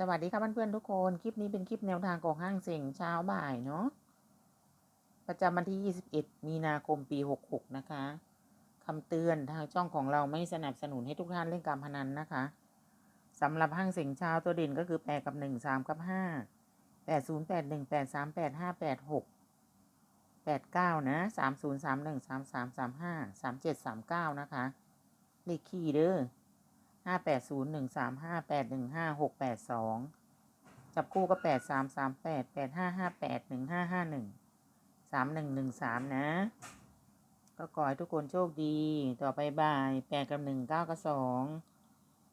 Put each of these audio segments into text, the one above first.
สวัสดีค่ะเพื่อนๆทุกคน คลิปนี้เป็นคลิปแนวทางของห้างเสียงเช้าบ่ายเนาะ ประจำวันที่ 21 มีนาคมปี 66 นะคะ คำเตือนทางช่องของเราไม่สนับสนุนให้ทุกท่านเล่นการพนันนะคะสำหรับห้างเสียงเช้าตัวเด่นก็คือ 8 กับ 1 3 กับ 5 8 0 8 1 8 3 8 5 8 6 8 9 นะ 3 0 3 1 3 3 3 5 3 7 3 9 นะคะ เลขคี่เด้อ ห้าแปดศูนย์หนึ่งสามห้าแปดหนึ่งห้าหกแปดสองจับคู่ก็แปดสามสามแปดแปดห้าห้าแปดหนึ่งห้าห้าหนึ่งสามหนึ่งหนึ่งสามนะ ก็ขอให้ทุกคนโชคดี ต่อไปบ่ายแปดกับหนึ่งเก้ากับสอง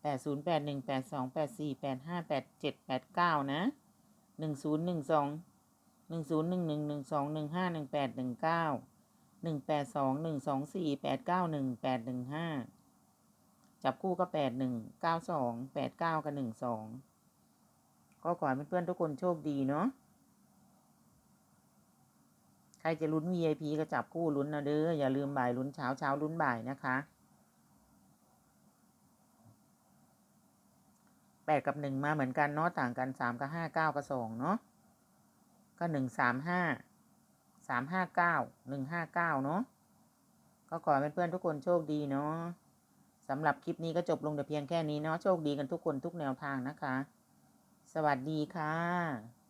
แปดศูนย์แปดหนึ่งแปดสองแปดสี่แปดห้าแปดเจ็ดแปดเก้านะหนึ่งศูนย์หนึ่งสองหนึ่งศูนย์หนึ่งหนึ่งหนึ่งสองหนึ่งห้าหนึ่งแปดหนึ่งเก้าหนึ่งแปดสองหนึ่งสองสี่แปดเก้าหนึ่งแปดหนึ่งห้า จับคู่ก็แปดหนึ่งเก้าสองแปดเก้ากับหนึ่งสองก็ขอให้เพื่อนๆทุกคนโชคดีเนาะใครจะลุ้น VIP ก็จับคู่ลุ้นนะเด้ออย่าลืมบ่ายลุ้นเช้าเช้าลุ้นบ่ายนะคะแปดกับหนึ่งมาเหมือนกันเนาะต่างกันสามกับห้าเก้ากับสองเนาะก็หนึ่งสามห้าสามห้าเก้าหนึ่งห้าเก้าเนาะก็ขอให้เพื่อนๆทุกคนโชคดีเนาะ สำหรับคลิปนี้ก็จบลงแต่เพียงแค่นี้เนาะโชคดีกันทุกคนทุกแนวทางนะคะ สวัสดีค่ะ